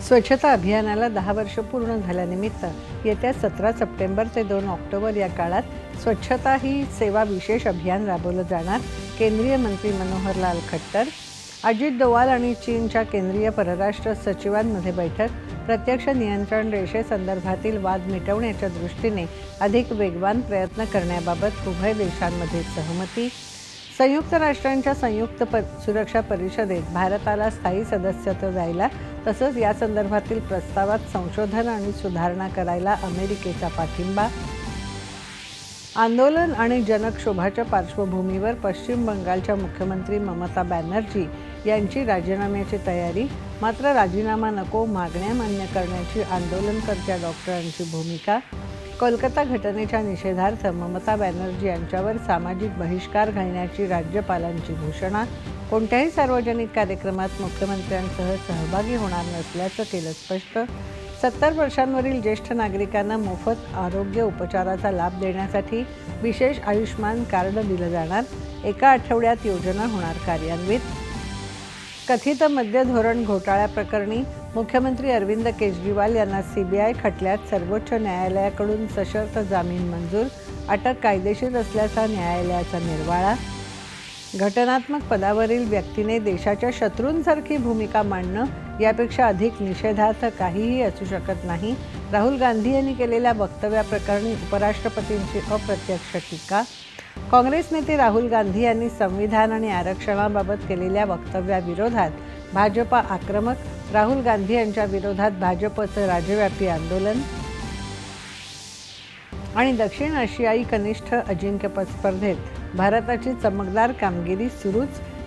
स्वच्छता अभियानाला दहा वर्ष पूर्ण झाल्यानिमित्त येत्या सतरा सप्टेंबर ते दोन ऑक्टोबर या काळात स्वच्छता ही सेवा विशेष अभियान राबवलं जाणार केंद्रीय मंत्री मनोहरलाल खट्टर अजित डोवाल आणि चीनच्या केंद्रीय परराष्ट्र सचिवांमध्ये बैठक प्रत्यक्ष नियंत्रण रेषेसंदर्भातील वाद मिटवण्याच्या दृष्टीने अधिक वेगवान प्रयत्न करण्याबाबत उभय देशांमध्ये सहमती संयुक्त राष्ट्रांच्या संयुक्त प सुरक्षा परिषदेत भारताला स्थायी सदस्यत्व द्यायला तसंच या संदर्भातील प्रस्तावात संशोधन आणि सुधारणा करायला अमेरिकेचा पाठिंबा. आंदोलन आणि जनक्षोभाच्या पार्श्वभूमीवर पश्चिम बंगालच्या मुख्यमंत्री ममता बॅनर्जी यांची राजीनाम्याची तयारी मात्र राजीनामा नको मागण्या मान्य करण्याची आंदोलनकर्त्या डॉक्टरांची भूमिका कोलकाता घटनेच्या निषेधार्थ ममता बॅनर्जी यांच्यावर सामाजिक बहिष्कार घालण्याची राज्यपालांची घोषणा. कोणत्याही सार्वजनिक कार्यक्रमात मुख्यमंत्र्यांसह सहभागी होणार नसल्याचं केलं स्पष्ट. सत्तर वर्षांवरील ज्येष्ठ नागरिकांना मोफत आरोग्य उपचाराचा लाभ देण्यासाठी विशेष आयुष्मान कार्ड दिलं जाणार. एका आठवड्यात योजना होणार कार्यान्वित. कथित मद्य धोरण घोटाळ्याप्रकरणी मुख्यमंत्री अरविंद केजरीवाल यांना सीबीआय खटल्यात सर्वोच्च न्यायालयाकडून सशर्त जामीन मंजूर अटक कायदेशीर असल्याचा न्यायालयाचा निर्वाळा. घटनात्मक पदावरील व्यक्तीने देशाच्या शत्रूंसारखी भूमिका मांडणं यापेक्षा अधिक निषेधार्थ काहीही असू शकत नाही. राहुल गांधी यांनी केलेल्या वक्तव्याप्रकरणी उपराष्ट्रपतींची अप्रत्यक्ष टीका. काँग्रेस नेते राहुल गांधी यांनी संविधान आणि आरक्षणाबाबत केलेल्या वक्तव्याविरोधात भाजपा आक्रमक राहुल गांधी यांच्या विरोधात भाजपचं राज्यव्यापी आंदोलन. आणि दक्षिण आशियाई कनिष्ठ अजिंक्यपद स्पर्धेत भारताची चमकदार कामगिरी सुरूच.